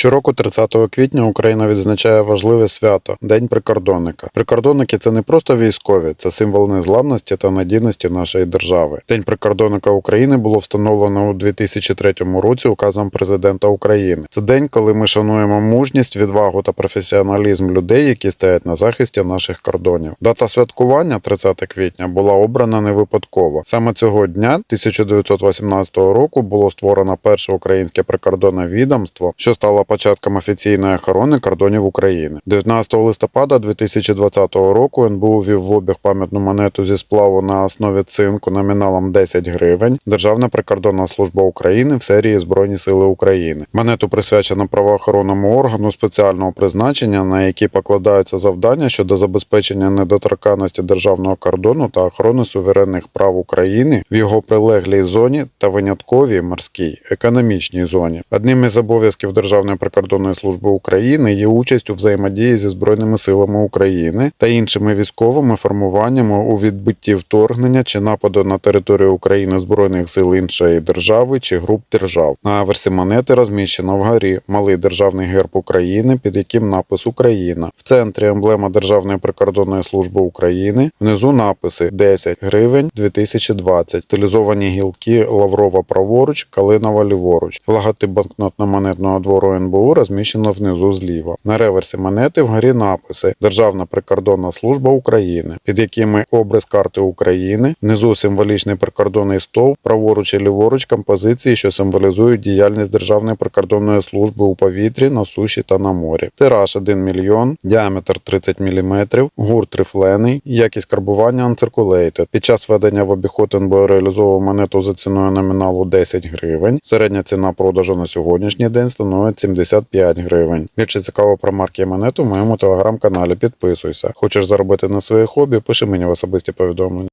Щороку, 30 квітня, Україна відзначає важливе свято День прикордонника. Прикордонники це не просто військові, це символ незламності та надійності нашої держави. День прикордонника України було встановлено у 2003 році указом президента України. Це день, коли ми шануємо мужність, відвагу та професіоналізм людей, які стоять на захисті наших кордонів. Дата святкування 30 квітня була обрана не випадково. Саме цього дня 1918 року було створено перше українське прикордонне відомство, що стало початком офіційної охорони кордонів України. 19 листопада 2020 року НБУ ввів в обіг пам'ятну монету зі сплаву на основі цинку номіналом 10 гривень. Державна прикордонна служба України в серії Збройні Сили України. Монету присвячено правоохоронному органу спеціального призначення, на які покладаються завдання щодо забезпечення недоторканності державного кордону та охорони суверенних прав України в його прилеглій зоні та винятковій морській економічній зоні. Одним із обов'язків Державної прикордонної служби України є участь у взаємодії зі збройними силами України та іншими військовими формуваннями у відбитті вторгнення чи нападу на територію України збройних сил іншої держави чи груп держав. На аверсі монети розміщено вгорі малий державний герб України, під яким напис Україна. В центрі емблема Державної прикордонної служби України. Внизу написи 10 гривень 2020, стилізовані гілки Лаврова праворуч, Калинова ліворуч. Логотип банкнотно-монетного двору НБУ розміщено внизу зліва. На реверсі монети вгорі написи Державна прикордонна служба України, під якими образ карти України, внизу символічний прикордонний стовп, праворуч і ліворуч композиції, що символізують діяльність Державної прикордонної служби у повітрі, на суші та на морі. Тираж 1 мільйон, діаметр 30 мм, гурт рифлений, якість карбування Uncirculated. Під час введення в обіход НБО реалізовував монету за ціною номіналу 10 гривень. Середня ціна продажу на сьогоднішній день становить 75 гривень. Більше цікаво про марки і монету в моєму телеграм-каналі. Підписуйся. Хочеш заробити на своє хобі? Пиши мені в особисті повідомлення.